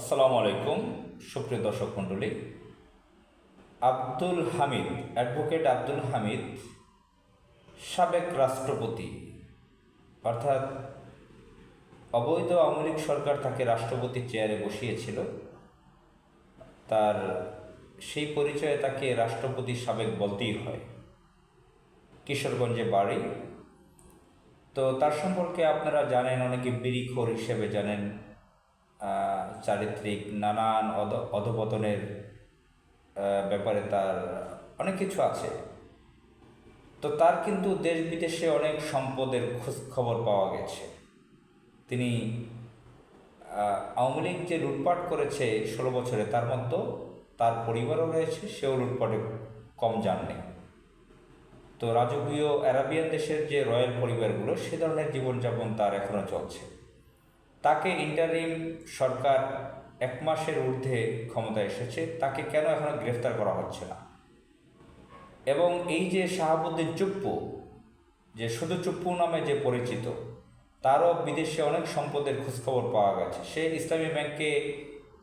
আসসালামু আলাইকুম, সুপ্রিয় দর্শক মণ্ডলী। আব্দুল হামিদ, অ্যাডভোকেট আব্দুল হামিদ, সাবেক রাষ্ট্রপতি, অর্থাৎ অবৈধ আওয়ামী সরকার তাকে রাষ্ট্রপতির চেয়ারে বসিয়েছিল। তার সেই পরিচয়ে তাকে রাষ্ট্রপতি সাবেক বলতেই হয়। কিশোরগঞ্জে বাড়ি। তো তার সম্পর্কে আপনারা জানেন, অনেকে বিড়িখোর হিসেবে জানেন। চারিত্রিক, নানান অধ, অধপতনের ব্যাপারে তার অনেক কিছু আছে। তো তার কিন্তু দেশ বিদেশে অনেক সম্পদের খোঁজ খবর পাওয়া গেছে। তিনি আওয়ামী লীগ যে লুটপাট করেছে ষোলো বছরে, তার মধ্যে তার পরিবারও রয়েছে, সেও লুটপাটে কম যাননি। তো রাজকীয় অ্যারাবিয়ান দেশের যে রয়্যাল পরিবারগুলো, সে ধরনের জীবনযাপন তার এখনও চলছে। তাকে ইন্টারিম সরকার এক মাসের ঊর্ধ্বে ক্ষমতায় এসেছে, তাকে কেন এখনও গ্রেফতার করা হচ্ছে না? এবং এই যে শাহাবুদ্দিন চুপ্পু, যে শুধু চুপ্পু নামে যে পরিচিত, তারও বিদেশে অনেক সম্পদের খোঁজখবর পাওয়া গেছে। সে ইসলামী ব্যাংকে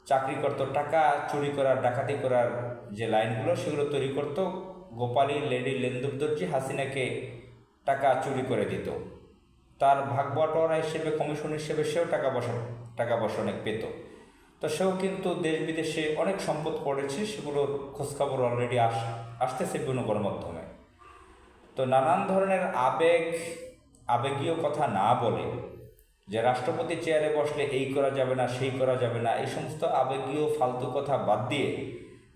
চাকরি করতো, টাকা চুরি করার, ডাকাতি করার যে লাইনগুলো, সেগুলো তৈরি করতো। গোপালী, লেডি লেন্দুবদর্জি হাসিনাকে টাকা চুরি করে দিত। তার ভাগ বাটোয়ারা হিসেবে কমিশন হিসেবে সেও টাকা পয়সা টাকা পয়সা অনেক পেত। তো সেও কিন্তু দেশ বিদেশে অনেক সম্পদ পড়েছে সেগুলোর খোঁজখবর অলরেডি আস, আসতেছে বিভিন্ন গণমাধ্যমে তো নানান ধরনের আবেগ, আবেগীয় কথা না বলে যে রাষ্ট্রপতি চেয়ারে বসলে এই করা যাবে না, সেই করা যাবে না, এই সমস্ত আবেগীয় ফালতু কথা বাদ দিয়ে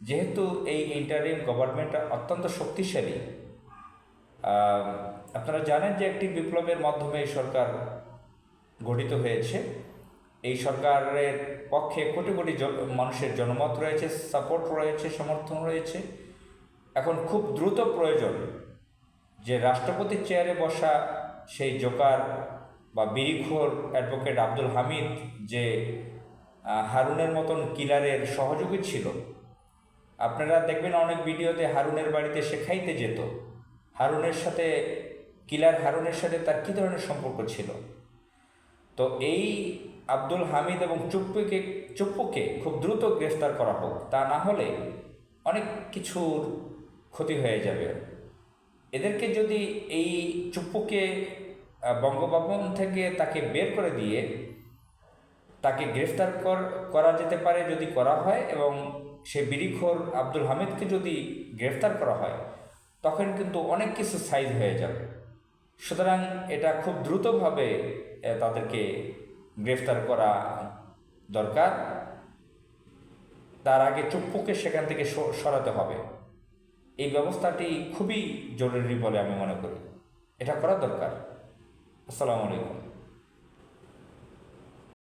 যেহেতু এই ইন্টারিম গভর্নমেন্টটা অত্যন্ত শক্তিশালী আপনারা জানেন যে একটি বিপ্লবের মাধ্যমে এই সরকার গঠিত হয়েছে। এই সরকারের পক্ষে কোটি কোটি মানুষের জনমত রয়েছে সাপোর্ট রয়েছে, সমর্থন রয়েছে। এখন খুব দ্রুত প্রয়োজন যে রাষ্ট্রপতির চেয়ারে বসা সেই জোকার বা বিরিখোর অ্যাডভোকেট আব্দুল হামিদ যে হারুনের মতন কিলারের সহযোগী ছিল। আপনারা দেখবেন অনেক ভিডিওতে হারুনের বাড়িতে সে খাইতে যেত। হারুনের সাথে কিলার হারুনের সাথে তার কী ধরনের সম্পর্ক ছিল? তো এই আব্দুল হামিদ এবং চুপ্পুকে চুপ্পুকে খুব দ্রুত গ্রেফতার করা হোক, তা না হলে অনেক কিছুর ক্ষতি হয়ে যাবে। এদেরকে যদি এই চুপ্পুকে বঙ্গভবন থেকে তাকে বের করে দিয়ে তাকে গ্রেফতার কর- করা যেতে পারে যদি করা হয় এবং সে বিড়িখোর আব্দুল হামিদকে যদি গ্রেফতার করা হয়, তখন কিন্তু অনেক কিছু সাইজ হয়ে যাবে। সুতরাং এটা খুব দ্রুতভাবে তাদেরকে গ্রেফতার করা দরকার। তার আগে চুপ্পুকে সেখান থেকে সরাতে হবে। এই ব্যবস্থাটি খুবই জরুরি বলে আমি মনে করি। এটা করা দরকার। আসসালামু আলাইকুম।